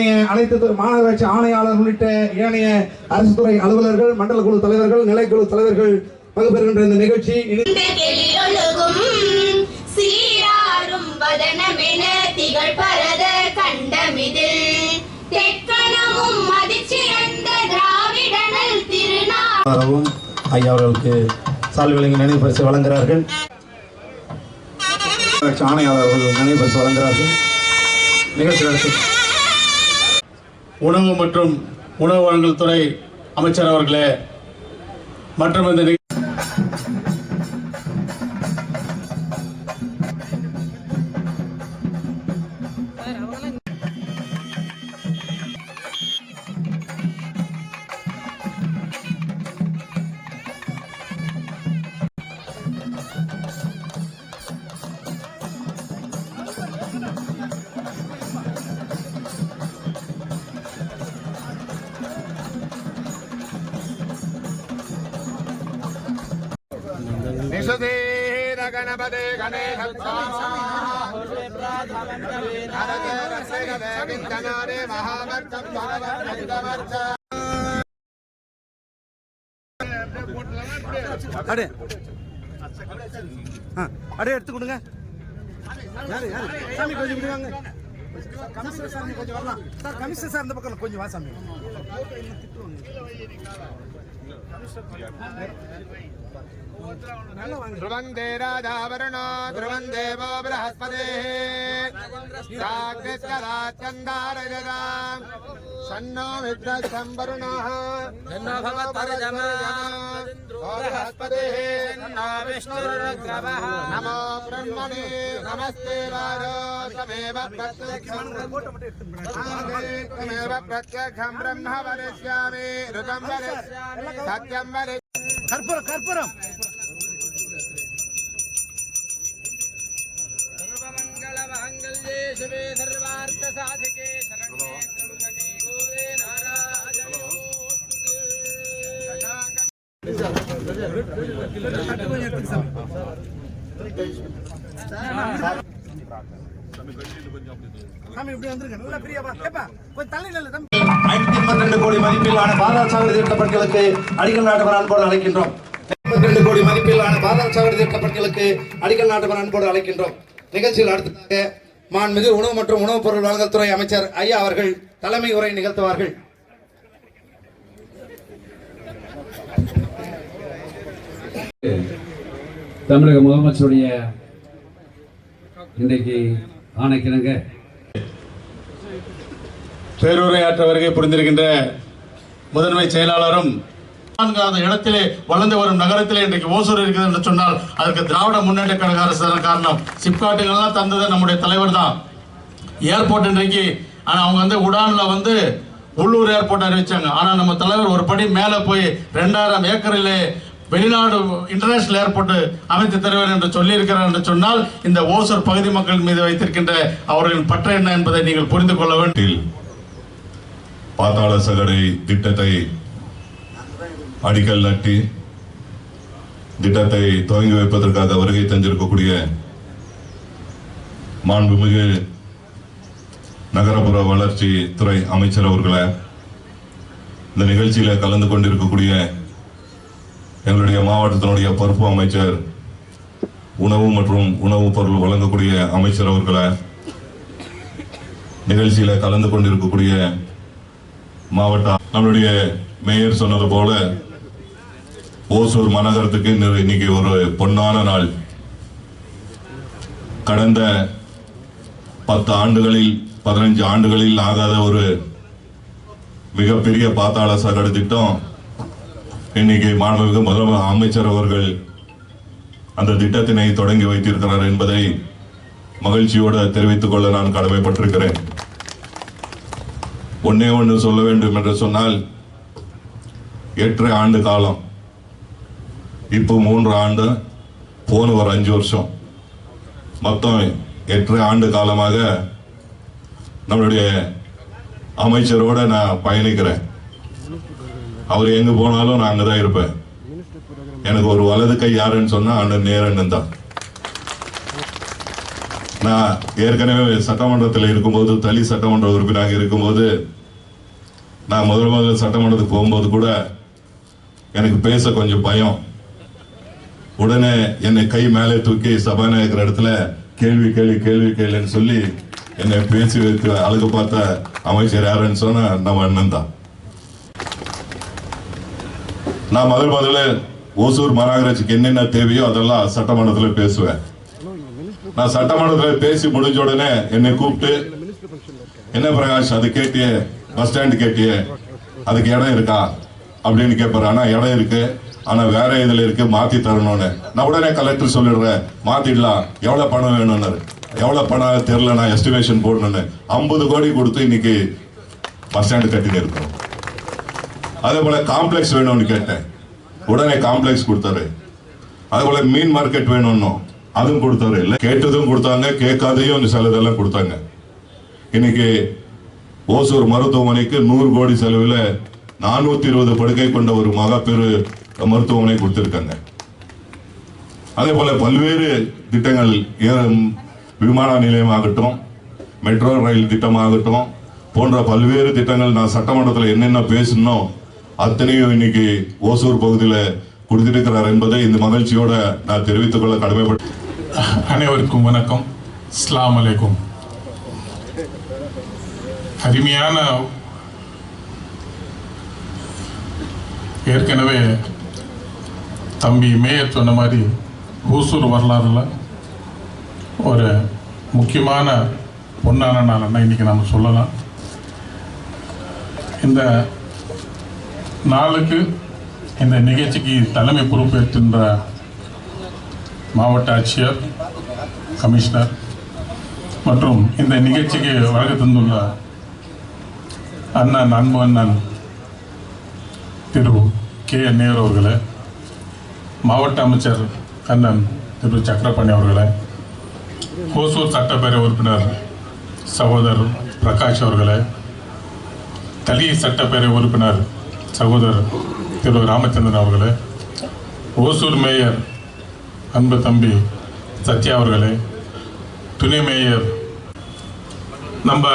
அனைத்து மாநகராட்சி ஆணையாளர் உள்ளிட்ட ஏனைய அரசு துறை அலுவலர்கள் மண்டல குழு தலைவர்கள் நிலைக்குழு தலைவர்கள் பங்குபெறுகின்ற இந்த நிகழ்ச்சி சீராரும் வதனமென திகழ் பரத கண்டமிதில். தெக்கணமும் மதிச்சிறந்த திராவிடனல் ஐயா அவர்களுக்கு சால்வை வழங்கி நினைவு பரிசு வழங்குகிறார்கள். மாநகராட்சி ஆணையாளர் அவர்கள் நினைவு பரிசு வழங்குகிறார்கள். நிகழ்ச்சி நடத்தி உணவு மற்றும் உணவு வழங்கல் துறை அமைச்சர் அவர்களே மற்றும் இந்த நிக- गणपते गणेश महामर्तम அடே ஆ அடே எடுத்து கொடுங்க யாரு யாரு சாமி கொஞ்சம் இப்படி வாங்க கமிஷனர் சாமி கொஞ்சம் வரலாம் சார் கமிஷனர் சார் இந்த பக்கம் கொஞ்சம் வா சாமி நல்லா வாங்க ध्रुवन्दे राजावरुणो ध्रुवन् देवो बृहस्पतेः। सन्नो विद्रष्टं वरुणः बृहस्पतेः। नमो ब्रह्मणे नमस्ते वारोमेव प्रत्यक्षमेव प्रत्यक्षं ब्रह्म वरिष्यामि ऋतं वरिष्यामि अच्छा। सत्यं वरि कर्पूरं कर्पूरम् கொஞ்சம் தள்ளி நில்லு தம்பி ஐநூத்தி பன்னிரண்டு கோடி மதிப்பிலான பாதாள சாவடி திட்ட பணிகளுக்கு அடிக்கல் நாட்டுவர் அன்போடு அழைக்கின்றோம். பன்னிரண்டு கோடி மதிப்பிலான பாதாள சாவடி திட்ட பணிகளுக்கு அடிக்கல் நாட்டுவர் அன்போடு அழைக்கின்றோம். நிகழ்ச்சியில் அடுத்ததாக மாண்புமிகு உணவு மற்றும் உணவுப் பொருள் வழங்கல் துறை அமைச்சர் ஐயா அவர்கள் தலைமை உரை நிகழ்த்துவார்கள். தமிழக முதலமைச்சருடைய இன்றைக்கு ஆணைக்கிணங்க. பேருரையாற்ற வருகை புரிந்திருக்கின்ற முதன்மை செயலாளரும் அந்த இடத்திலே வளர்ந்து வரும் நகரத்திலே இன்றைக்கு ஓசூர் இருக்குது என்று சொன்னால் அதற்கு திராவிட முன்னேற்ற கழக அரசு தான் காரணம். சிப்காட்டுகள்லாம் தந்தது நம்முடைய தலைவர் தான். ஏர்போர்ட் இன்றைக்கு ஆனால் அவங்க வந்து உடான்ல வந்து உள்ளூர் ஏர்போர்ட் அறிவிச்சாங்க. ஆனால் நம்ம தலைவர் ஒரு படி மேலே போய் ரெண்டாயிரம் ஏக்கரிலே வெளிநாடு இன்டர்நேஷனல் ஏர்போர்ட் அமைத்து தருவார் என்று சொல்லியிருக்கிறார் என்று சொன்னால் இந்த ஓசூர் பகுதி மக்கள் மீது வைத்திருக்கின்ற அவர்களின் பற்று என்ன என்பதை நீங்கள் புரிந்து கொள்ள வேண்டும். நாட்டில் பாதாள சகடை திட்டத்தை அடிக்கல் நட்டி திட்டத்தை துவங்கி வைப்பதற்காக வருகை தந்திருக்கக்கூடிய மாண்புமிகு நகரப்புற வளர்ச்சி துறை அமைச்சர் அவர்களை இந்த நிகழ்ச்சியில கலந்து கொண்டிருக்கக்கூடிய எங்களுடைய மாவட்டத்தினுடைய பொறுப்பு அமைச்சர் உணவு மற்றும் உணவுப் பொருள் வழங்கக்கூடிய அமைச்சர் அவர்களை நிகழ்ச்சியில கலந்து கொண்டிருக்கக்கூடிய மாவட்ட நம்மளுடைய மேயர் சொன்னது போல ஓசூர் மாநகரத்துக்கு இன்னைக்கு ஒரு பொன்னான நாள். கடந்த பத்து ஆண்டுகளில் பதினஞ்சு ஆண்டுகளில் ஆகாத ஒரு மிகப்பெரிய பாத்தாள சாக்கடை திட்டம். இன்னைக்கு மாண்புமிகு முதல்வர் அமைச்சர் அவர்கள் அந்த திட்டத்தினை தொடங்கி வைத்திருக்கிறார் என்பதை மகிழ்ச்சியோடு தெரிவித்துக் கொள்ள நான் கடமைப்பட்டிருக்கிறேன். ஒன்னே ஒன்று சொல்ல வேண்டும் என்று சொன்னால் எட்டு ஆண்டு காலம் இப்போ மூன்று ஆண்டு போன ஒரு அஞ்சு வருஷம். மொத்தம் எட்டு ஆண்டு காலமாக நம்மளுடைய அமைச்சரோட நான் பயணிக்கிறேன். அவர் எங்கே போனாலும் நான் அங்கே தான் இருப்பேன். எனக்கு ஒரு வலது கை யாருன்னு சொன்னால் அண்ணன் நேரண்ணன் தான். நான் ஏற்கனவே சட்டமன்றத்தில் இருக்கும்போது தளி சட்டமன்ற உறுப்பினராக இருக்கும்போது நான் முதல் முதல்ல சட்டமன்றத்துக்கு போகும்போது கூட எனக்கு பேச கொஞ்சம் பயம். உடனே என்னை கை மேலே தூக்கி சபாநாயகர் இடத்துல கேள்வி கேள்வி கேள்வி கேள்வின்னு சொல்லி என்னை பேசி வைத்து அழகு பார்த்த அமைச்சர் யாருன்னு சொன்ன நம்ம அண்ணன் தான். நான் முதல் முதல்ல ஓசூர் மாநகராட்சிக்கு என்னென்ன தேவையோ அதெல்லாம் சட்டமன்றத்தில் பேசுவேன். நான் சட்டமன்றத்தில் பேசி முடிஞ்ச உடனே என்னை கூப்பிட்டு என்ன பிரகாஷ் அது கேட்டியே பஸ் ஸ்டாண்ட் கேட்டியே அதுக்கு இடம் இருக்கா? அப்படின்னு கேட்பாரு ஆனால் இடம் இருக்குது ஆனா வேற இதுல இருக்கு மாத்தி தரணும்னு. நான் உடனே கலெக்டர் சொல்லிடுறேன் மாத்திடலாம். எவ்வளவு பணம் வேணும்னாரு எவ்வளவு பணம் தெரியல நான் எஸ்டிமேஷன் போடணும்னு. ஐம்பது கோடி கொடுத்து இன்னைக்கு பஸ் ஸ்டாண்டு கட்டிட்டு இருக்கோம். அதே போல காம்ப்ளெக்ஸ் வேணும்னு கேட்டேன். உடனே காம்ப்ளெக்ஸ் கொடுத்தாரு. அதே போல மீன் மார்க்கெட் வேணும்னு. அதுவும் கொடுத்தாரு. இல்லை கேட்டதும் கொடுத்தாங்க கேட்காதையும் சிலதெல்லாம் கொடுத்தாங்க. இன்னைக்கு ஓசூர் மருத்துவமனைக்கு நூறு கோடி செலவில் நானூத்தி இருபது படுக்கை கொண்ட ஒரு மகப்பேறு மருத்துவமனை கொடுத்திருக்காங்க. அதே போல பல்வேறு திட்டங்கள் விமான நிலையமாகட்டும் மெட்ரோ ரயில் திட்டமாகட்டும் போன்ற பல்வேறு திட்டங்கள் நான் சட்டமன்றத்தில் என்னென்ன பேசணும் அத்தனையும் இன்னைக்கு ஓசூர் பகுதியில் கொடுத்திருக்கிறார் என்பதை இந்த மகிழ்ச்சியோட நான் தெரிவித்துக் கொள்ள கடமைப்பட்டு அனைவருக்கும் வணக்கம். அஸ்ஸலாமு அலைக்கும். அருமையான ஏற்கனவே தம்பி மேயர் சொன்ன மாதிரி ஊசூர் வரலாறுல ஒரு முக்கியமான பொன்னான நாள்னா இன்றைக்கி நம்ம சொல்லலாம். இந்த நாளுக்கு இந்த நிகழ்ச்சிக்கு தலைமை பொறுப்பேற்கின்ற மாவட்ட ஆட்சியர் கமிஷனர் மற்றும் இந்த நிகழ்ச்சிக்கு வருகை தந்துள்ள அண்ணன் அன்பு அண்ணன் திரு கே என் நேரு அவர்களே மாவட்ட அமைச்சர் கண்ணன் திரு சக்கரபாணி அவர்களை ஹோசூர் சட்டப்பேரவை உறுப்பினர் சகோதரர் பிரகாஷ் அவர்களை தளி சட்டப்பேரவை உறுப்பினர் சகோதரர் திரு ராமச்சந்திரன் அவர்களே ஓசூர் மேயர் அன்பு தம்பி சத்யா அவர்களே துணை மேயர் நம்ம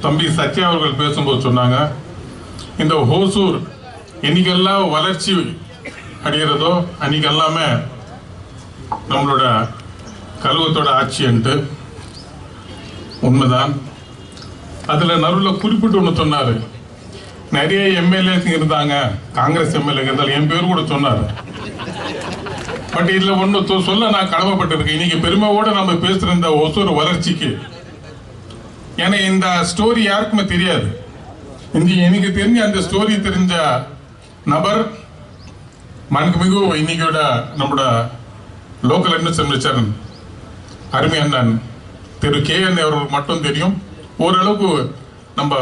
தம்பி சத்யா அவர்கள் பேசும்போது சொன்னாங்க இந்த ஹோசூர் இன்னைக்கெல்லாம் வளர்ச்சி அடைகிறதோ அன்னைக்கு எல்லாமே நம்மளோட கழுவத்தோட ஆட்சின்ட்டு உண்மைதான். அதில் நடுவில் குறிப்பிட்டு ஒன்று சொன்னார். நிறைய எம்எல்ஏஸ் இருந்தாங்க. காங்கிரஸ் எம்எல்ஏ இருந்தாலும் என் பேர் கூட சொன்னார். பட் இதில் ஒன்று தொ- சொல்ல நான் கடமைப்பட்டிருக்கேன். இன்னைக்கு பெருமையோடு நம்ம பேசுகிற இந்த ஒசூர் வளர்ச்சிக்கு. ஏன்னா இந்த ஸ்டோரி யாருக்குமே தெரியாது. இந்த எனக்கு தெரிஞ்ச அந்த ஸ்டோரி தெரிஞ்ச நபர் மண்மிகு இன்னைக்கோட நம்மளோட லோக்கல் அட்மினிஸ்ட்ரேஷன் அருமை அண்ணன் திரு கே என் அவர்கள் மட்டும் தெரியும். ஓரளவுக்கு நம்ம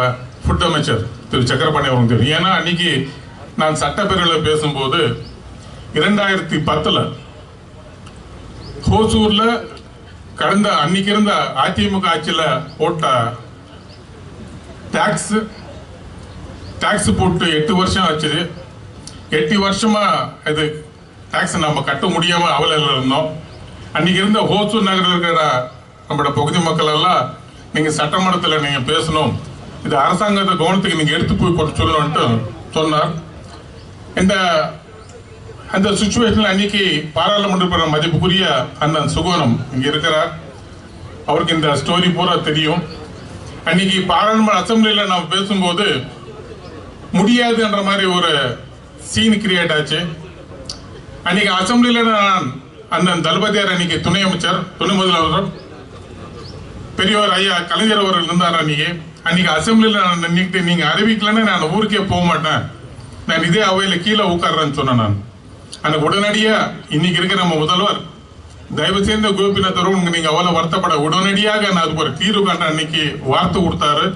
ஃபுட் அமைச்சர் திரு சக்கரபாணி அவர்களும் தெரியும். ஏன்னா அன்னைக்கு நான் சட்டப்பேரவையில் பேசும்போது இரண்டாயிரத்தி பத்தில் ஹோசூரில் கடந்த அன்னைக்கு இருந்த அதிமுக ஆட்சியில் போட்ட டாக்ஸ் டேக்ஸ் போட்டு எட்டு வருஷம் ஆச்சு. எட்டு வருஷமா இது டாக்ஸ் நம்ம கட்ட முடியாம அவலையில் இருந்தோம். அன்னைக்கு இருந்த ஹோசூர் நகரில் இருக்கிற நம்மளோட பகுதி மக்கள் எல்லாம் நீங்க சட்டமன்றத்தில் நீங்க பேசணும். இது அரசாங்கத்தை கவனத்துக்கு நீங்க எடுத்து போய் கொண்டு சொல்லணும்ட்டு சொன்னார். இந்த அந்த சுச்சுவேஷனில் அன்னைக்கு பாராளுமன்ற மதிப்புக்குரிய அண்ணன் சுகோனம் இங்கே இருக்கிறார். அவருக்கு இந்த ஸ்டோரி பூரா தெரியும். அன்னைக்கு பாராளுமன்ற அசம்பிளியில் நாம் பேசும்போது முடியாதுன்ற மாதிரி ஒரு சீன் கிரியேட் ஆச்சு. அன்னைக்கு அசம்பிளில நான் அண்ணன் தளபதியார் அன்னைக்கு துணை அமைச்சர் துணை முதல்வர் பெரியவர் ஐயா கலைஞர் அவர்கள் இருந்தார் அன்னைக்கு. அன்னைக்கு அசம்பிளியில் நான் இன்னைக்கு நீங்க அறிவிக்கலன்னு நான் ஊருக்கே போக மாட்டேன். நான் இதே அவையில கீழே உட்கார்றேன்னு சொன்னேன் நான். அந்த உடனடியா இன்னைக்கு இருக்க நம்ம முதல்வர் தயவு செய்த கோபிநாத் உங்க நீங்க அவ்வளவு வருத்தப்பட உடனடியாக நான் அதுக்கு ஒரு தீர்வு கண்ட அன்னைக்கு வார்த்தை கொடுத்தாரு.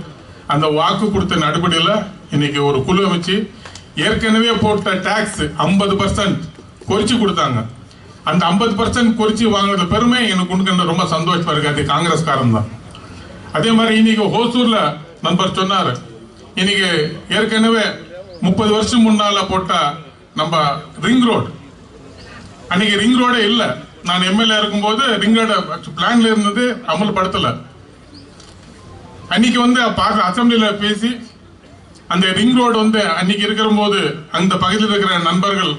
அந்த வாக்கு கொடுத்த அடிப்படையில் இன்னைக்கு ஒரு குழு அமைச்சு ஏற்கனவே போட்ட டாக்ஸ் ஐம்பது பர்சன்ட் குறைச்சி கொடுத்தாங்க. அந்த ஐம்பது பர்சன்ட் குறைச்சி வாங்கின பெருமை எனக்கு உண்டு. ரொம்ப சந்தோஷமா இருக்கு. அது காங்கிரஸ்காரன் தான். அதே மாதிரி இன்னைக்கு ஹோசூர்ல நண்பர் சொன்னார். இன்னைக்கு ஏற்கனவே முப்பது வருஷம் முன்னால போட்ட நம்ம ரிங் ரோடு. அன்னைக்கு ரிங் ரோடே இல்லை. நான் எம்எல்ஏ இருக்கும்போது ரிங் ரோட பிளான்ல இருந்தது அமல்படுத்தலை. அன்னைக்கு வந்து பார்க்க அசம்பிளில பேசி அந்த ரிங் ரோடு வந்து அன்னைக்கு இருக்கிற போது அந்த பகுதியில் இருக்கிற நண்பர்கள்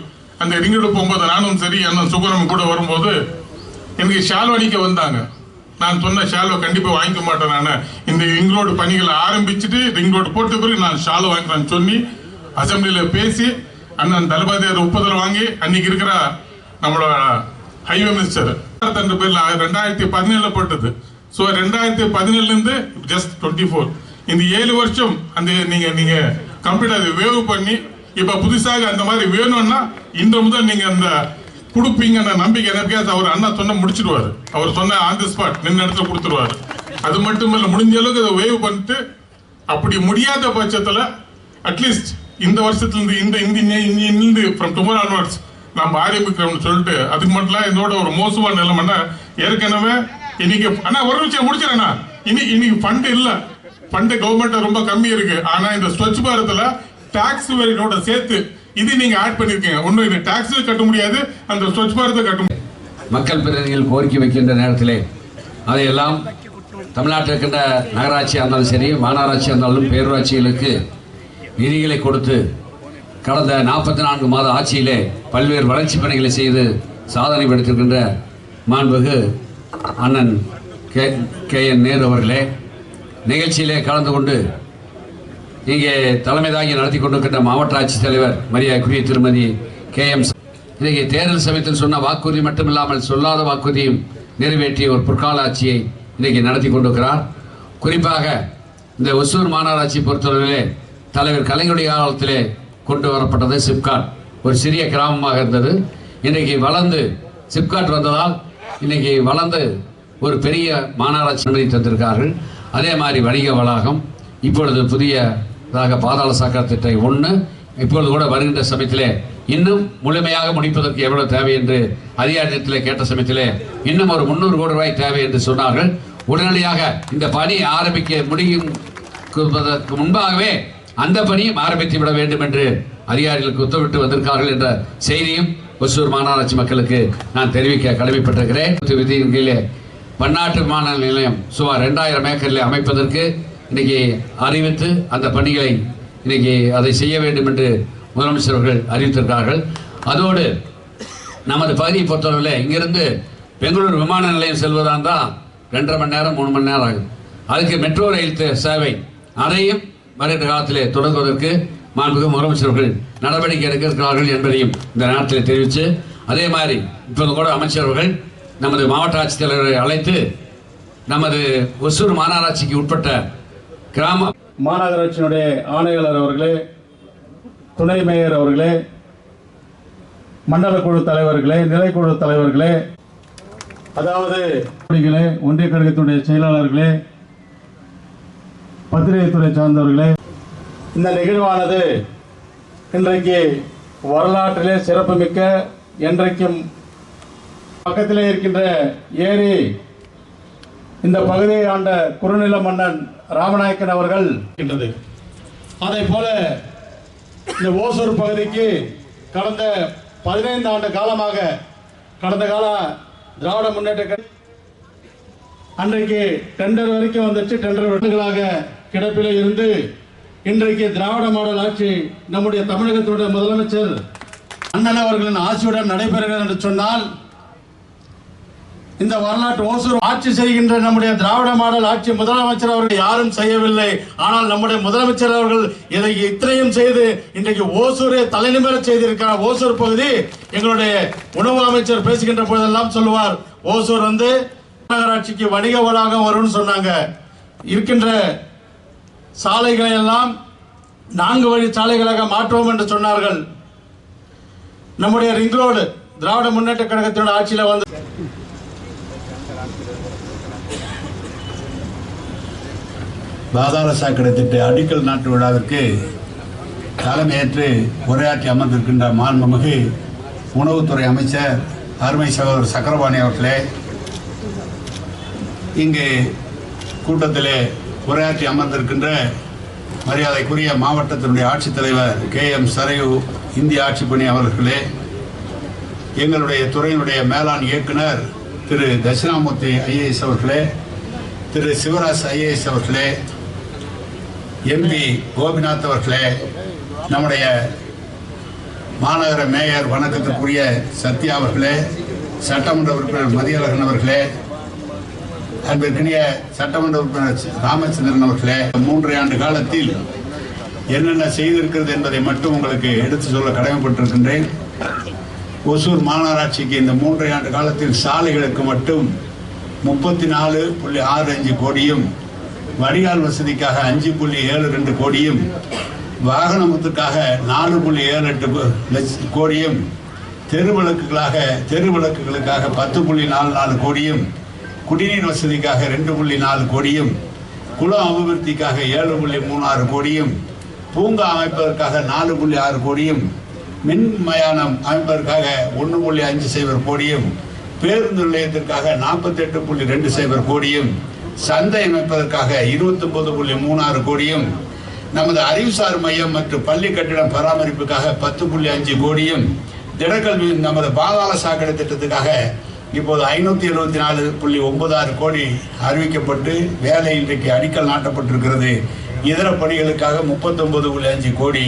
அந்த ரிங் ரோடு போகும்போது நானும் சரி அண்ணன் சுகரம் கூட வரும்போது எனக்கு ஷால் அடிக்க வந்தாங்க. நான் சொன்ன ஷால்வை கண்டிப்பாக வாங்கிக்க மாட்டேன் நான். இந்த ரிங் ரோடு பணிகளை ஆரம்பிச்சுட்டு ரிங் ரோடு போட்ட பிறகு நான் ஷாலோ வாங்கிக்கிறேன்னு சொல்லி அசம்பிளியில் பேசி அண்ணன் தளபதியார் ஒப்புதல் வாங்கி அன்னைக்கு இருக்கிற நம்மளோட ஹைவே மினிஸ்டர் ரெண்டாயிரத்தி பதினேழுல போட்டது. ஸோ ரெண்டாயிரத்தி பதினேழுலேருந்து ஜஸ்ட் டுவெண்ட்டி ஃபோர் இந்த ஏழு வருஷம் அந்த நீங்க நீங்க கம்ப்ளீட் அதை வேவ் பண்ணி இப்ப புதுசாக அந்த மாதிரி வேணும்னா இன்று முதல் நீங்க அந்த கொடுப்பீங்கன்ற நம்பிக்கை எனக்கு அவர் அண்ணா சொன்ன முடிச்சிடுவாரு. அவர் சொன்ன ஆன் தி ஸ்பாட் நின்று இடத்துல கொடுத்துருவாரு. அது மட்டும் இல்லை முடிஞ்ச அளவுக்கு அதை வேவ் பண்ணிட்டு அப்படி முடியாத பட்சத்தில் அட்லீஸ்ட் இந்த வருஷத்துலேருந்து இந்த இந்த இந்து ஃப்ரம் டுமாரோ ஆன்வர்ட்ஸ் நம்ம ஆரம்பிக்கிறோம்னு சொல்லிட்டு அதுக்கு மட்டும் இதோட ஒரு மோசமான நிலைமைன்னா ஏற்கனவே இன்னைக்கு அண்ணா ஒரு நிமிஷம் முடிச்சிடறேண்ணா இன்னைக்கு இன்னைக்கு ஃபண்ட் இல்லை. பண்டு கவர்மெண்ட் ரொம்ப கம்மி இருக்கு. ஆனா இந்த ஸ்வச் பாரத்ல டாக்ஸ் வரியோட சேர்த்து இது நீங்க ஆட் பண்ணிருக்கீங்க. ஒன்றும் இது டாக்ஸ் கட்ட முடியாது. அந்த ஸ்வச் பாரத்தை கட்ட மக்கள் பிரதிநிதிகள் கோரிக்கை வைக்கின்ற நேரத்திலே அதையெல்லாம் தமிழ்நாட்டில் இருக்கின்ற நகராட்சியாக இருந்தாலும் சரி மாநகராட்சியாக இருந்தாலும் பேரூராட்சிகளுக்கு நிதிகளை கொடுத்து கடந்த நாற்பத்தி நான்கு மாத ஆட்சியிலே பல்வேறு வளர்ச்சி பணிகளை செய்து சாதனை படைத்திருக்கின்ற மாண்புகு அண்ணன் கே கே என் நேரு அவர்களே நிகழ்ச்சியிலே கலந்து கொண்டு இங்கே தலைமை தாங்கி நடத்தி கொண்டிருக்கின்ற மாவட்ட ஆட்சித்தலைவர் மரியாதைக்குரிய திருமதி கே எம் இன்றைக்கு தேர்தல் சமயத்தில் சொன்ன வாக்குறுதி மட்டுமில்லாமல் சொல்லாத வாக்குறுதியும் நிறைவேற்றிய ஒரு பொற்கால ஆட்சியை இன்றைக்கு நடத்தி கொண்டிருக்கிறார். குறிப்பாக இந்த ஒசூர் மாநகராட்சி பொறுத்தளவிலே தலைவர் கலைஞருடைய காலத்திலே கொண்டு வரப்பட்டது சிப்காட். ஒரு சிறிய கிராமமாக இருந்தது. இன்றைக்கு வளர்ந்து சிப்காட் வந்ததால் இன்றைக்கி வளர்ந்து ஒரு பெரிய மாநகராட்சி தந்திருக்கார்கள் அதே மாதிரி வணிக வளாகம் இப்பொழுது புதியதாக பாதாள சாக்கர திட்டம் ஒன்று இப்பொழுது கூட வருகின்ற சமயத்திலே இன்னும் முழுமையாக முடிப்பதற்கு எவ்வளவு தேவை என்று அதிகாரத்தில் கேட்ட சமயத்திலே இன்னும் ஒரு முந்நூறு கோடி ரூபாய் தேவை என்று சொன்னார்கள். உடனடியாக இந்த பணி ஆரம்பிக்க முடியும் கொடுப்பதற்கு முன்பாகவே அந்த பணியும் ஆரம்பித்து விட வேண்டும் என்று அதிகாரிகளுக்கு உத்தரவிட்டு வந்திருக்கார்கள் என்ற செய்தியும் ஒசூர் மாநகராட்சி மக்களுக்கு நான் தெரிவிக்க கடமைப்பட்டிருக்கிறேன். விதியின் கீழே பன்னாட்டு விமான நிலையம் சுமார் ரெண்டாயிரம் ஏக்கரில் அமைப்பதற்கு இன்னைக்கு அறிவித்து அந்த பணிகளை இன்னைக்கு அதை செய்ய வேண்டும் என்று முதலமைச்சர் அவர்கள் அறிவித்திருக்கிறார்கள். அதோடு நமது பகுதியை பொறுத்தளவில் இங்கிருந்து பெங்களூர் விமான நிலையம் செல்வதா இருந்தால் ரெண்டரை மணி நேரம் மூணு மணி நேரம் ஆகும் அதுக்கு மெட்ரோ ரயில் சேவை அதையும் வருகிற காலத்திலே தொடங்குவதற்கு மாண்புமிகு முதலமைச்சர்கள் நடவடிக்கை எடுக்கிறார்கள் என்பதையும் இந்த நேரத்தில் தெரிவித்து அதே மாதிரி இப்போது கூட அமைச்சர்கள் நமது மாவட்ட ஆட்சித்தலைவரை அழைத்து நமது ஒசூர் மாநகராட்சிக்கு உட்பட்ட கிராம மாநகராட்சியினுடைய ஆணையாளர் அவர்களே துணை மேயர் அவர்களே மண்டல குழு தலைவர்களே நிலைக்குழு தலைவர்களே அதாவது ஒன்றிய கழகத்துடைய செயலாளர்களே பத்திரிகைத்துறை சார்ந்தவர்களே இந்த நிகழ்வானது இன்றைக்கு வரலாற்றிலே சிறப்புமிக்க என்றைக்கும் பக்கத்திலே இருக்கின்ற ஏரி இந்த பகுதியை ஆண்ட குறுநில மன்னன் ராமநாயக்கன் அவர்கள் இருக்கின்றது. அதை போல இந்த ஓசூர் பகுதிக்கு கடந்த பதினைந்து ஆண்டு காலமாக கடந்த கால திராவிட முன்னேற்ற அன்றைக்கு டெண்டர் வரைக்கும் வந்துச்சு. டெண்டர் வருடங்களாக கிடப்பில் இருந்து இன்றைக்கு திராவிட மாடல் ஆட்சி நம்முடைய தமிழகத்துடைய முதலமைச்சர் அண்ணன் அவர்களின் ஆட்சியுடன் நடைபெறுகிறது என்று சொன்னால் இந்த வரலாற்று ஓசூர் ஆட்சி செய்கின்ற நம்முடைய திராவிட மாடல் ஆட்சி முதலமைச்சர் அவர்கள் யாரும் செய்யவில்லை. ஆனால் நம்முடைய முதலமைச்சர் அவர்கள் இதை இத்தனையும் செய்து இன்றைக்கு ஓசூரை தலைநிமிர செய்திருக்கிறார். ஓசூர் பகுதி எங்களுடைய உணவு அமைச்சர் பேசுகின்ற போதெல்லாம் சொல்லுவார். ஓசூர் வந்து நகராட்சிக்கு வணிக வளாகம் வரும்னு சொன்னாங்க. இருக்கின்ற சாலைகளை எல்லாம் நான்கு வழி சாலைகளாக மாற்றுவோம் என்று சொன்னார்கள். நம்முடைய ரிங் ரோடு திராவிட முன்னேற்ற கழகத்தினுடைய ஆட்சியில் வந்து பாதாள சாக்கடை திட்ட அடிக்கல் நாட்டு விழாவிற்கு தலைமையேற்று உரையாற்றி அமர்ந்திருக்கின்ற மாண்புமிகு உணவுத்துறை அமைச்சர் அருமை சகோதரர் சக்கரபாணி அவர்களே இங்கு கூட்டத்திலே உரையாற்றி அமர்ந்திருக்கின்ற மரியாதைக்குரிய மாவட்டத்தினுடைய ஆட்சித்தலைவர் கே எம் சரையு இந்திய ஆட்சிப்பணி அவர்களே எங்களுடைய துறையினுடைய மேலாண் இயக்குனர் திரு தட்சிணாமூர்த்தி ஐஏஎஸ் அவர்களே திரு சிவராஜ் ஐஏஎஸ் அவர்களே எம்பி கோபிநாத் அவர்களே நம்முடைய மாநகர மேயர் வணக்கத்திற்குரிய சத்யா அவர்களே சட்டமன்ற உறுப்பினர் மதியழகன் அவர்களே அன்பிற்கினிய சட்டமன்ற உறுப்பினர் ராமச்சந்திரன் அவர்களே மூன்றரை ஆண்டு காலத்தில் என்னென்ன செய்திருக்கிறது என்பதை மட்டும் உங்களுக்கு எடுத்து சொல்ல கடமைப்பட்டிருக்கின்றேன். ஒசூர் மாநகராட்சிக்கு இந்த மூன்றரை ஆண்டு காலத்தில் சாலைகளுக்கு மட்டும் முப்பத்தி நாலு புள்ளி ஆறு அஞ்சு கோடியும் வடிகால் வசதிக்காக அஞ்சு புள்ளி ஏழு ரெண்டு கோடியும் வாகனத்துக்காக நாலு புள்ளி ஏழு எட்டு லட்ச- கோடியும் தெருவிளக்குகளாக தெருவிளக்குகளுக்காக பத்து புள்ளி நாலு நாலு கோடியும் குடிநீர் வசதிக்காக ரெண்டு புள்ளி நாலு கோடியும் குளம் அபிவிருத்திக்காக ஏழு புள்ளி மூணு ஆறு கோடியும் பூங்கா அமைப்பதற்காக நாலு புள்ளி ஆறு கோடியும் மின் மயானம் அமைப்பதற்காக ஒன்று புள்ளி அஞ்சு சைபர் கோடியும் பேருந்து நிலையத்திற்காக நாற்பத்தெட்டு புள்ளி ரெண்டு சைபர் கோடியும் சந்தை அமைப்பதற்காக இருபத்தி ஒன்பது புள்ளி மூணாறு கோடியும் நமது அறிவுசார் மையம் மற்றும் பள்ளி கட்டிடம் பராமரிப்புக்காக பத்து புள்ளி அஞ்சு கோடியும் திடக்கல்வி நமது பாதாள சாக்கடை திட்டத்துக்காக இப்போது ஐநூற்றி எழுபத்தி நாலு புள்ளி ஒன்பதாறு கோடி அறிவிக்கப்பட்டு வேலை இன்றைக்கு அடிக்கல் நாட்டப்பட்டிருக்கிறது. இதர பணிகளுக்காக முப்பத்தொன்பது புள்ளி அஞ்சு கோடி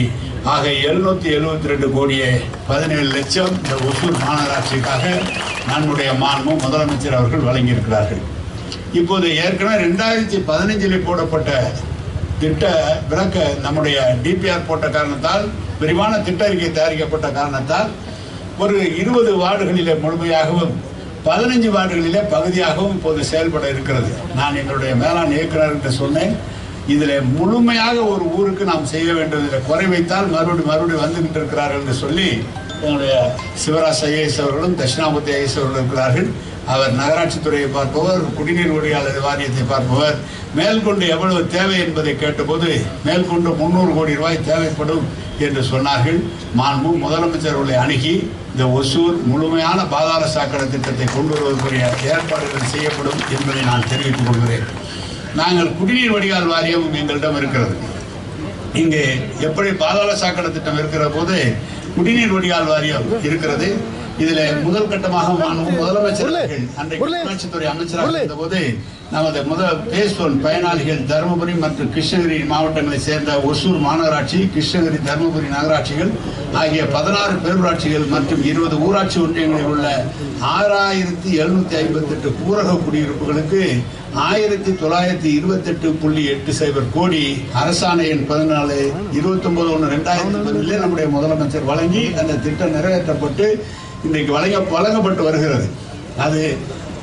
ஆக எழுநூத்தி எழுபத்தி ரெண்டு கோடியே பதினேழு லட்சம் இந்த ஒசூர் மாநகராட்சிக்காக நம்முடைய மாண்பு முதலமைச்சர் அவர்கள் வழங்கியிருக்கிறார்கள். இப்போது ஏற்கனவே ரெண்டாயிரத்தி பதினஞ்சில் போடப்பட்ட திட்ட விளக்க நம்முடைய டிபிஆர் போட்ட காரணத்தால் விரிவான திட்ட அறிக்கை தயாரிக்கப்பட்ட காரணத்தால் ஒரு இருபது வார்டுகளிலே முழுமையாகவும் பதினஞ்சு வார்டுகளிலே பகுதியாகவும் இப்போது செயல்பட இருக்கிறது. நான் எங்களுடைய மேலாண் இயக்குநர்கிட்ட சொன்னேன். இதில் முழுமையாக ஒரு ஊருக்கு நாம் செய்ய வேண்டும். குறை வைத்தால் மறுபடியும் மறுபடியும் வந்துகிட்டு இருக்கிறார்கள் என்று சொல்லி என்னுடைய சிவராஜ் ஐஏஎஸ் அவர்களும் தட்சிணாமூர்த்தி ஐஏஎஸ் அவர்களும் இருக்கிறார்கள். அவர் நகராட்சி துறையை பார்ப்பவர் குடிநீர் வடிகால் வாரியத்தை பார்ப்பவர். மேற்கொண்டு எவ்வளவு தேவை என்பதை கேட்டபோது மேற்கொண்டு முந்நூறு கோடி ரூபாய் தேவைப்படும் என்று சொன்னார்கள். மாண்பு முதலமைச்சர் அணுகி இந்த ஒசூர் முழுமையான பாதாள சாக்கடை திட்டத்தை கொண்டு வருவதற்குரிய ஏற்பாடுகள் செய்யப்படும் என்பதை நான் தெரிவித்துக் கொள்கிறேன். நாங்கள் குடிநீர் வடிகால் வாரியம் எங்களிடம் இருக்கிறது. இங்கே எப்படி பாதாள சாக்கடை திட்டம் இருக்கிற போது குடிநீர் வடிகால் வாரியம் இருக்கிறது. இதுல முதல் கட்டமாக முதலமைச்சர் அன்றைக்கு உள்ளாட்சித்துறை அமைச்சராக இருந்தபோது நமது முதல் பேஸ் ஒன் பயனாளிகள் தருமபுரி மற்றும் கிருஷ்ணகிரி மாவட்டங்களைச் சேர்ந்த ஒசூர் மாநகராட்சி கிருஷ்ணகிரி தருமபுரி நகராட்சிகள் ஆகிய பதினாறு பேரூராட்சிகள் மற்றும் இருபது ஊராட்சி ஒன்றியங்களில் உள்ள ஆறாயிரத்தி எழுநூத்தி ஐம்பத்தி எட்டு ஊரக குடியிருப்புகளுக்கு ஆயிரத்தி தொள்ளாயிரத்தி இருபத்தெட்டு புள்ளி எட்டு சைபர் கோடி அரசாணை எண் பதினாலு இருபத்தொன்பது ஒன்று ரெண்டாயிரத்தி பதினிலே நம்முடைய முதலமைச்சர் வழங்கி அந்த திட்டம் நிறைவேற்றப்பட்டு இன்றைக்கு வழங்க வழங்கப்பட்டு வருகிறது. அது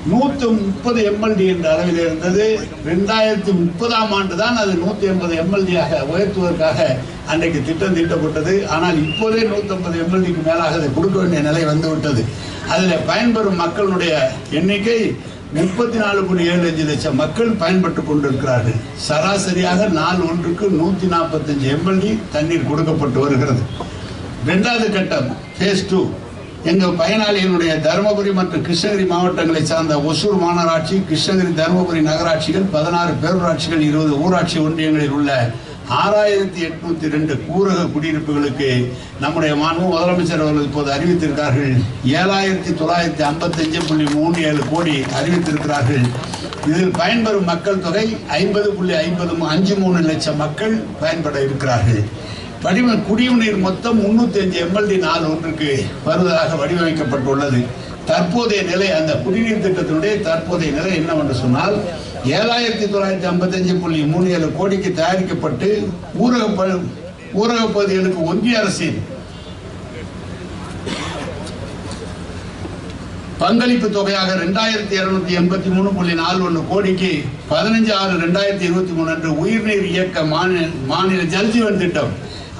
நூற்று முப்பது எம்எல்டி என்ற அளவில் இருந்தது. ரெண்டாயிரத்தி முப்பதாம் ஆண்டு தான் அது நூற்றி எண்பது எம்எல்டியாக உயர்த்துவதற்காக அன்றைக்கு திட்டம் தீட்டப்பட்டது. ஆனால் இப்போதே நூற்றம்பது எம்எல்டிக்கு மேலாக அதை கொடுக்க வேண்டிய நிலை வந்துவிட்டது. அதில் பயன்பெறும் மக்களுடைய எண்ணிக்கை முப்பத்தி நாலு புள்ளி ஏழு அஞ்சு லட்சம் மக்கள் பயன்பட்டு கொண்டிருக்கிறார்கள். சராசரியாக நாள் ஒன்றுக்கு நூற்றி நாற்பத்தஞ்சு எம்எல்டி தண்ணீர் கொடுக்கப்பட்டு வருகிறது. ரெண்டாவது கட்டம் ஃபேஸ் டூ எங்கள் பயனாளிகளுடைய தருமபுரி மற்றும் கிருஷ்ணகிரி மாவட்டங்களை சார்ந்த ஒசூர் மாநகராட்சி கிருஷ்ணகிரி தருமபுரி நகராட்சிகள் பதினாறு பேரூராட்சிகள் இருபது ஊராட்சி ஒன்றியங்களில் உள்ள ஆறாயிரத்தி எட்நூத்தி ரெண்டு ஊரக குடியிருப்புகளுக்கு நம்முடைய மாண்பு முதலமைச்சர் அவர்கள் இப்போது அறிவித்திருக்கிறார்கள். ஏழாயிரத்தி தொள்ளாயிரத்தி ஐம்பத்தஞ்சு புள்ளி மூணு ஏழு கோடி அறிவித்திருக்கிறார்கள். இதில் பயன்பெறும் மக்கள் தொகை ஐம்பது புள்ளி ஐம்பது அஞ்சு மூணு லட்சம் மக்கள் பயன்பட இருக்கிறார்கள். வடிவ குடிநீர் மொத்தம் முன்னூத்தி அஞ்சு எம்எல்டி நாள் ஒன்றுக்கு வருவதாக வடிவமைக்கப்பட்டுள்ளது. தற்போதைய நிலை அந்த குடிநீர் திட்டத்தினுடைய தற்போதைய நிலை என்னவென்று சொன்னால் ஏழாயிரத்தி தொள்ளாயிரத்தி ஐம்பத்தஞ்சு புள்ளி மூணு ஏழு கோடிக்கு தயாரிக்கப்பட்டு ஊரக ஊரக பகுதிகளுக்கு ஒன்றிய அரசின் பங்களிப்பு தொகையாக ரெண்டாயிரத்தி இருநூத்தி எண்பத்தி மூணு புள்ளி நாலு ஒன்று கோடிக்கு பதினஞ்சு ஆறு ரெண்டாயிரத்தி இருபத்தி மூணு அன்று உயிர்நீர் இயக்க மாநில மாநில ஜல்ஜீவன் திட்டம்.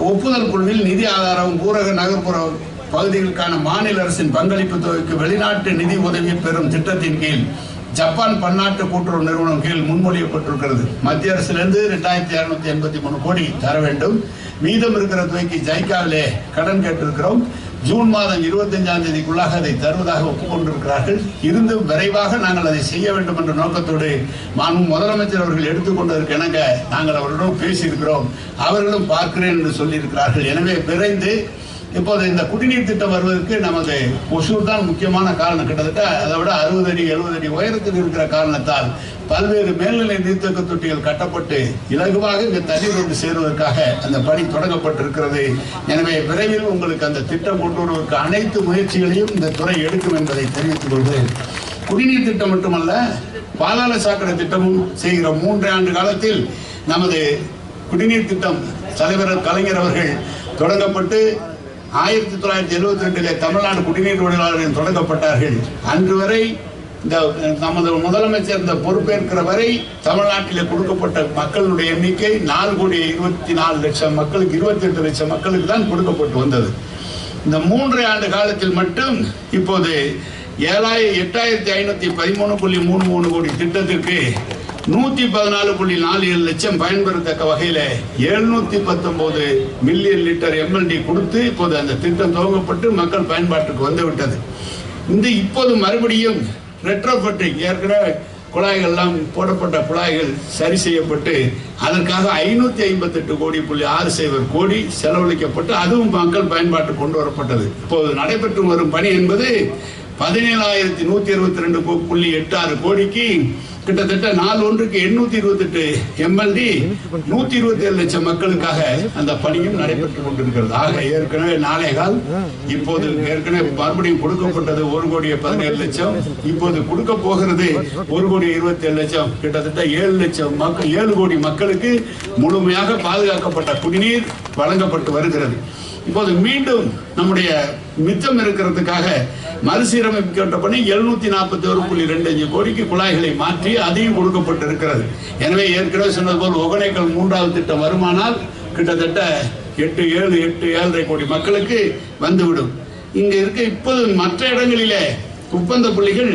ஒப்புதல் குழுவில் நிதி ஆதாரம் ஊரக நகர்ப்புற பகுதிகளுக்கான மாநில அரசின் பங்களிப்பு தொகைக்கு வெளிநாட்டு நிதி உதவி பெறும் திட்டத்தின் கீழ் ஜப்பான் பன்னாட்டு கூட்டுறவு நிறுவனம் கீழ் முன்மொழியப்பட்டிருக்கிறது. மத்திய அரசிலிருந்து ரெண்டாயிரத்தி இருநூத்தி எண்பத்தி மூணு கோடி தர வேண்டும். மீதம் இருக்கிற தொகைக்கு ஜைக்காவிலே கடன் கேட்டிருக்கிறோம். ஜூன் மாதம் இருபத்தஞ்சாம் தேதிக்குள்ளாக அதை தருவதாக ஒப்புக்கொண்டிருக்கிறார்கள். இருந்தும் விரைவாக நாங்கள் அதை செய்ய வேண்டும் என்ற நோக்கத்தோடு மாண்பு முதலமைச்சர் அவர்கள் எடுத்துக்கொண்டதற்கு இணங்க நாங்கள் அவரிடம் பேசியிருக்கிறோம். அவர்களும் பார்க்கிறேன் என்று சொல்லியிருக்கிறார்கள். எனவே விரைந்து இப்போது இந்த குடிநீர் திட்டம் வருவதற்கு நமது ஒசூர் தான் முக்கியமான காரணம். கிட்டத்தட்ட அதை விட அறுபது அடி எழுபது அடி உயரத்தில் இருக்கிற காரணத்தால் பல்வேறு மேல்நிலை நீர்த்தக்க தொட்டிகள் கட்டப்பட்டு இலகுவாக இங்கு தண்ணீர் வந்து சேருவதற்காக அந்த பணி தொடங்கப்பட்டிருக்கிறது. எனவே விரைவில் உங்களுக்கு அந்த திட்டம் கொண்டு வருவதற்கு அனைத்து முயற்சிகளையும் இந்த துறை எடுக்கும் என்பதை தெரிவித்துக் கொள்கிறேன். குடிநீர் திட்டம் மட்டுமல்ல பாதாள சாக்கடை திட்டமும் செய்கிற மூன்று ஆண்டு காலத்தில் நமது குடிநீர் திட்டம் தலைவர் கலைஞர் அவர்கள் தொடங்கப்பட்டு ஆயிரத்தி தொள்ளாயிரத்தி எழுபத்தி ரெண்டிலே தமிழ்நாடு குடிநீர் தொழிலாளர்கள் தொடங்கப்பட்டார்கள். அன்று வரை இந்த நமது முதலமைச்சர் இந்த பொறுப்பேற்கிற வரை தமிழ்நாட்டில் கொடுக்கப்பட்ட மக்களுடைய எண்ணிக்கை நாலு கோடி இருபத்தி நாலு லட்சம் மக்களுக்கு இருபத்தி எட்டு லட்சம் மக்களுக்கு தான் கொடுக்கப்பட்டு வந்தது. இந்த மூன்று ஆண்டு காலத்தில் மட்டும் இப்போது ஏழாயிரம் எட்டாயிரத்தி ஐநூற்றி பதிமூணு புள்ளி மூணு மூணு கோடி திட்டத்திற்கு நூத்தி பதினாலு புள்ளி நாலு ஏழு லட்சம் பயன்பெறத்தக்க வகையில எழுநூத்தி பத்தொன்பது மில்லியன் லிட்டர் எம்எல்டி கொடுத்து இப்போது அந்த திட்டம் துவங்கப்பட்டு மக்கள் பயன்பாட்டுக்கு வந்து விட்டது இந்த இப்போது மறுபடியும் ரெட்ரோஃபட்டிங் ஏற்கனவே குழாய்கள்லாம் போடப்பட்ட குழாய்கள் சரி செய்யப்பட்டு அதற்காக ஐநூத்தி ஐம்பத்தெட்டு கோடி புள்ளி ஆறு சைபர் கோடி செலவழிக்கப்பட்டு அதுவும் மக்கள் பயன்பாட்டுக்கு கொண்டு வரப்பட்டது. இப்போது நடைபெற்று வரும் பணி என்பது பதினேழாயிரத்தி நூத்தி இருபத்தி ரெண்டு புள்ளி எட்டு ஆறு கோடிக்கு கிட்டத்தட்ட நாள் ஒன்றுக்கு எண்ணூத்தி இருபத்தெட்டு எம்எல்டி நூத்தி இருபத்தி ஏழு லட்சம் மக்களுக்காக அந்த பணியும் நடைபெற்றுக் கொண்டிருக்கிறது. ஆக ஏற்கனவே நாளை கால் இப்போது ஏற்கனவே மறுபடியும் கொடுக்கப்பட்டது ஒரு கோடியே பதினேழு லட்சம். இப்போது கொடுக்க போகிறது ஒரு கோடி இருபத்தி ஏழு லட்சம். கிட்டத்தட்ட ஏழு லட்சம் மக்கள் ஏழு கோடி மக்களுக்கு முழுமையாக பாதுகாக்கப்பட்ட குடிநீர் வழங்கப்பட்டு வருகிறது. இப்போது மீண்டும் நம்முடைய மிச்சம் இருக்கிறதுக்காக மறுசீரமைக்கப்பட்ட பணி எழுநூத்தி நாற்பத்தி ஒரு புள்ளி ரெண்டு அஞ்சு கோடிக்கு குழாய்களை மாற்றி அதையும் கொடுக்கப்பட்டு இருக்கிறது எனவே ஏற்கனவே சொன்னது போல் ஒகனைக்கல் மூன்றாவது திட்டம் வருமானால் கிட்டத்தட்ட எட்டு ஏழு எட்டு ஏழரை கோடி மக்களுக்கு வந்துவிடும். இங்கே இருக்க இப்போது மற்ற இடங்களிலே ஒப்பந்த புள்ளிகள்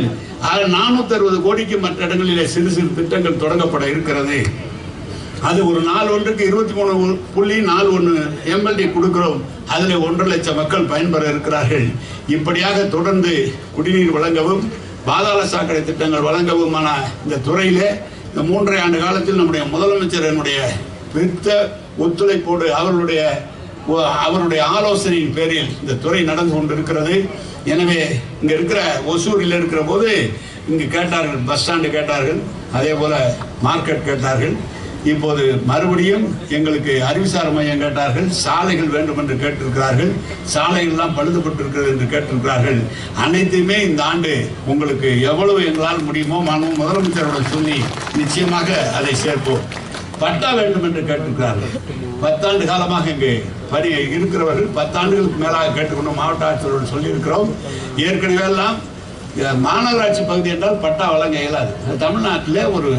நானூத்தி அறுபது கோடிக்கு மற்ற இடங்களிலே சிறு சிறு திட்டங்கள் தொடங்கப்பட இருக்கிறது. அது ஒரு நாள் ஒன்றுக்கு இருபத்தி மூணு புள்ளி நாலு ஒன்று எம்எல்டி கொடுக்கிறோம். அதில் ஒன்றரை லட்சம் மக்கள் பயன்பெற இருக்கிறார்கள். இப்படியாக தொடர்ந்து குடிநீர் வழங்கவும் பாதாள சாக்கடை திட்டங்கள் வழங்கவுமான இந்த துறையிலே இந்த மூன்றரை ஆண்டு காலத்தில் நம்முடைய முதலமைச்சர் என்னுடைய ஒத்துழைப்போடு அவர்களுடைய அவருடைய ஆலோசனையின் பேரில் இந்த துறை நடந்து கொண்டிருக்கிறது. எனவே இங்கே இருக்கிற ஒசூரில் இருக்கிற போது இங்கு கேட்டார்கள் பஸ் ஸ்டாண்டு கேட்டார்கள் அதே போல மார்க்கெட் கேட்டார்கள். இப்போது மறுபடியும் எங்களுக்கு அறிவுசார மையம் கேட்டார்கள் சாலைகள் வேண்டும் என்று கேட்டிருக்கிறார்கள் சாலைகள் எல்லாம் பழுதுபட்டிருக்கிறது என்று கேட்டிருக்கிறார்கள். அனைத்தையுமே இந்த ஆண்டு உங்களுக்கு எவ்வளவு எங்களால் முடியுமோ மாண்பு முதலமைச்சரோட சொல்லி நிச்சயமாக அதை சேர்ப்போம். பட்டா வேண்டும் என்று கேட்டிருக்கிறார்கள். பத்தாண்டு காலமாக இங்கு பணி இருக்கிறவர்கள் பத்தாண்டுகளுக்கு மேலாக கேட்டுக்கொண்டு மாவட்ட ஆட்சியரோடு சொல்லியிருக்கிறோம். ஏற்கனவே எல்லாம் மாநகராட்சி பகுதி என்றால் பட்டா வழங்க இயலாது. தமிழ்நாட்டில் ஒரு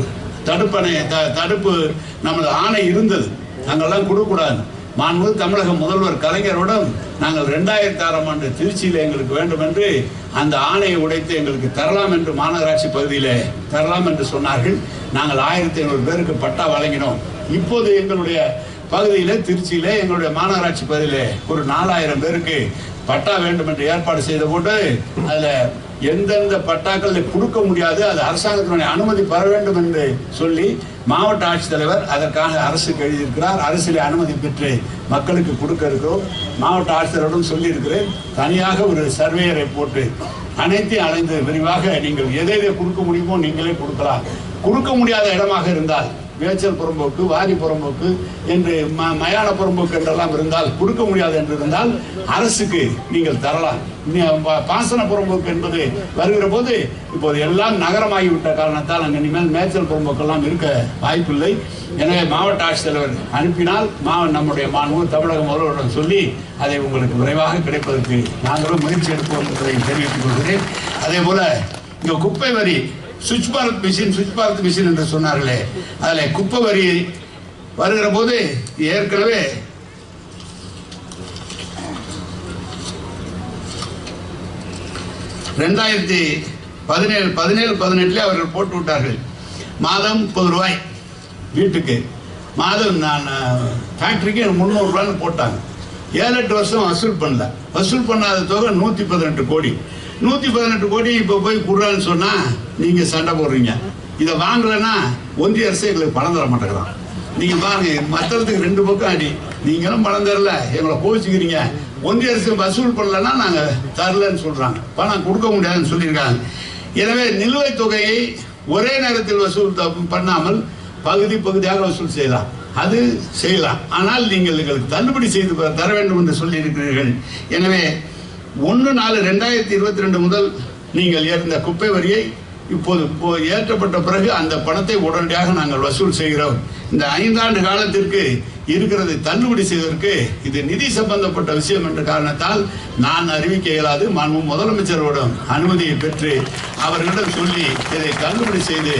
தடுப்பணை த- தடுப்பு நமது ஆணை இருந்தது. நாங்கள்லாம் கொடுக்கக்கூடாது. மாண்பு தமிழக முதல்வர் கலைஞரோடும் நாங்கள் ரெண்டாயிரத்தி ஆறாம் ஆண்டு திருச்சியில் எங்களுக்கு வேண்டும் என்று அந்த ஆணையை உடைத்து எங்களுக்கு தரலாம் என்று மாநகராட்சி பகுதியில் தரலாம் என்று சொன்னார்கள். நாங்கள் ஆயிரத்தி ஐநூறு பேருக்கு பட்டா வழங்கினோம். இப்போது எங்களுடைய பகுதியில் திருச்சியில எங்களுடைய மாநகராட்சி பகுதியில் ஒரு நாலாயிரம் பேருக்கு பட்டா வேண்டும் என்று ஏற்பாடு செய்த போட்டு அதுல எந்தெந்த பட்டாக்கள் கொடுக்க முடியாது அது அரசாங்கத்தினுடைய அனுமதி பெற வேண்டும் என்று சொல்லி மாவட்ட ஆட்சித்தலைவர் அதற்காக அரசுக்கு எழுதியிருக்கிறார். அரசியல் அனுமதி பெற்று மக்களுக்கு கொடுக்க இருக்கிறோம் மாவட்ட ஆட்சித்தலைவரிடம் சொல்லியிருக்கிறேன். தனியாக ஒரு சர்வேயரை போட்டு அனைத்தையும் அலைந்து விரிவாக நீங்கள் எதை எதை கொடுக்க முடியுமோ நீங்களே கொடுக்கலாம். கொடுக்க முடியாத இடமாக இருந்தால் மேய்ச்சல் புறம்போக்கு வாரி புறம்போக்கு என்று ம- மயான புறம்போக்கு என்றெல்லாம் இருந்தால் கொடுக்க முடியாது என்று இருந்தால் அரசுக்கு நீங்கள் தரலாம். பாசன புறம்போக்கு என்பது வருகிற போது இப்போது எல்லாம் நகரமாகிவிட்ட காரணத்தால் அங்கே இனிமேல் மேய்ச்சல் புறம்போக்கெல்லாம் இருக்க வாய்ப்பில்லை. எனவே மாவட்ட ஆட்சித்தலைவர் அனுப்பினால் மா நம்முடைய மாணவர் தமிழக முதல்வரிடம் சொல்லி அதை உங்களுக்கு விரைவாக கிடைப்பதற்கு நாங்களும் முயற்சி எடுப்போம் என்பதை தெரிவித்துக் கொள்கிறேன். அதே போல இந்த குப்பை வரி சுவிட்ச் பாரத் மிஷின் சுவிட்ச் பாரத் மிஷின் என்று சொன்னார்களே. அதில் குப்பை வரி வருகிற போது ஏற்கனவே ரெண்டாயிரத்தி பதினேழு பதினேழு பதினெட்டுல அவர்கள் போட்டு விட்டார்கள். மாதம் முப்பது ரூபாய் வீட்டுக்கு. மாதம் நான் ஃபேக்ட்ரிக்கு முந்நூறுரூவான்னு போட்டாங்க. ஏழு எட்டு வருஷம் வசூல் பண்ணல. வசூல் பண்ணாத தொகை நூற்றி பதினெட்டு கோடி. நூற்றி பதினெட்டு கோடி இப்போ போய் கொடுறான்னு சொன்னால் நீங்கள் சண்டை போடுறீங்க. இதை வாங்கலைன்னா ஒன்றிய அரசு எங்களுக்கு பணம் தர மாட்டேங்கிறான். நீங்க பாருங்க மத்தளத்துக்கு ரெண்டு பக்கம் அடி. நீங்களும் பணம் தரல எங்களை கோச்சிக்கிறீங்க ஒன்றிய அரசு வசூல் பண்ணலன்னா நாங்க தரலன்னு சொல்றாங்க. பணம் கொடுக்க முடியாதுன்னு சொல்லியிருக்காங்க. எனவே நிலுவைத் தொகையை ஒரே நேரத்தில் வசூல் த- பண்ணாமல் பகுதி பகுதியாக வசூல் செய்யலாம். அது செய்யலாம். ஆனால் நீங்கள் எங்களுக்கு தள்ளுபடி செய்து தர வேண்டும் என்று சொல்லியிருக்கிறீர்கள். எனவே ஒன்று நாலு ரெண்டாயிரத்தி இருபத்தி ரெண்டு முதல் நீங்கள் ஏற்ற குப்பை வரியை இப்போது ஏற்றப்பட்ட பிறகு அந்த பணத்தை உடனடியாக நாங்கள் வசூல் செய்கிறோம். இந்த ஐந்தாண்டு காலத்திற்கு இருக்கிறதை தள்ளுபடி செய்வதற்கு இது நிதி சம்பந்தப்பட்ட விஷயம் என்ற காரணத்தால் நான் அறிவிக்க இயலாது. மாண்பு முதலமைச்சரோடும் அனுமதியை பெற்று அவர்களிடம் சொல்லி இதை தள்ளுபடி செய்து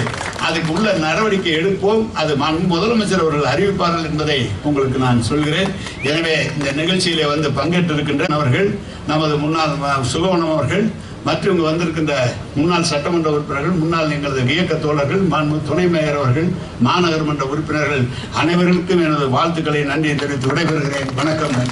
அதுக்கு உள்ள நடவடிக்கை எடுப்போம். அது மாண்பு முதலமைச்சர் அவர்கள் அறிவிப்பார்கள் என்பதை உங்களுக்கு நான் சொல்கிறேன். எனவே இந்த நிகழ்ச்சியிலே வந்து பங்கேற்றிருக்கின்ற அவர்கள் நமது முன்னாள் சுகவனம் அவர்கள் மற்றும் இங்கு வந்திருக்கின்ற முன்னாள் சட்டமன்ற உறுப்பினர்கள் முன்னாள் எங்களது இயக்க தோழர்கள் துணை மேயர் அவர்கள் மாநகர் மன்ற உறுப்பினர்கள் அனைவருக்கும் எனது வாழ்த்துக்களை நன்றியை தெரிவித்து விடைபெறுகிறேன். வணக்கம்.